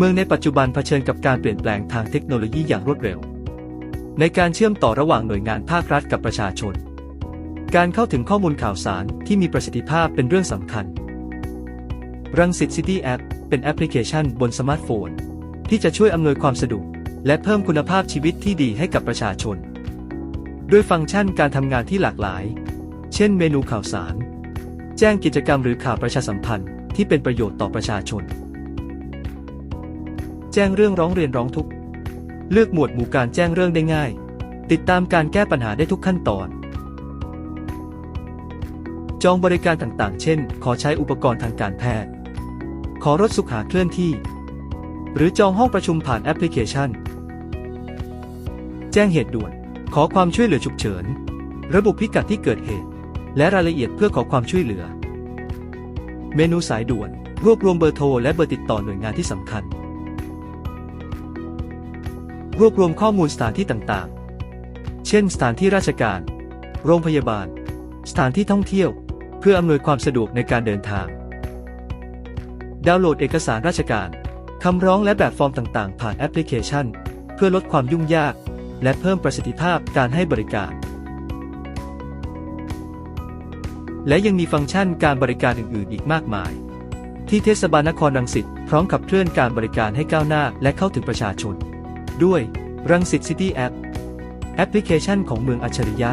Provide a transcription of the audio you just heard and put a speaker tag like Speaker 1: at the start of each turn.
Speaker 1: เมืองในปัจจุบันเผชิญกับการเปลี่ยนแปลงทางเทคโนโลยีอย่างรวดเร็ว ในการเชื่อมต่อระหว่างหน่วยงานภาครัฐกับประชาชน การเข้าถึงข้อมูลข่าวสารที่มีประสิทธิภาพเป็นเรื่องสำคัญ รังสิตซิตี้แอปเป็นแอปพลิเคชันบนสมาร์ทโฟน ที่จะช่วยอำนวยความสะดวกและเพิ่มคุณภาพชีวิตที่ดีให้กับประชาชน ด้วยฟังก์ชันการทำงานที่หลากหลาย เช่น เมนูข่าวสาร แจ้งกิจกรรมหรือข่าวประชาสัมพันธ์ที่เป็นประโยชน์ต่อประชาชน จ้งเรื่องร้องเรียนร้องทุกข์ เลือกหมวดหมู่การแจ้งเรื่องได้ง่าย ติดตามการแก้ปัญหาได้ทุกขั้นตอน จองบริการต่างๆ เช่น ขอใช้อุปกรณ์ทางการแพทย์ ขอรถสุขาเคลื่อนที่ หรือจองห้องประชุมผ่านแอปพลิเคชัน แจ้งเหตุด่วน ขอความช่วยเหลือฉุกเฉิน ระบุพิกัดที่เกิดเหตุ และรายละเอียดเพื่อขอความช่วยเหลือ เมนูสายด่วน รวบรวมเบอร์โทรและเบอร์ติดต่อหน่วยงานที่สำคัญ รวบรวมข้อมูลสถานที่ต่างๆ เช่น สถานที่ราชการ โรงพยาบาล สถานที่ท่องเที่ยว เพื่ออำนวยความสะดวกในการเดินทาง ดาวน์โหลดเอกสารราชการ คำร้องและแบบฟอร์มต่างๆ ผ่านแอปพลิเคชัน เพื่อลดความยุ่งยาก และเพิ่มประสิทธิภาพการให้บริการ และยังมีฟังก์ชันการบริการอื่น ๆ อีกมากมาย ที่เทศบาลนครรังสิตพร้อมขับเคลื่อนการบริการให้ก้าวหน้าและเข้าถึงประชาชน ด้วยรังสิตซิตี้แอปแอปพลิเคชันของเมืองอัจฉริยะ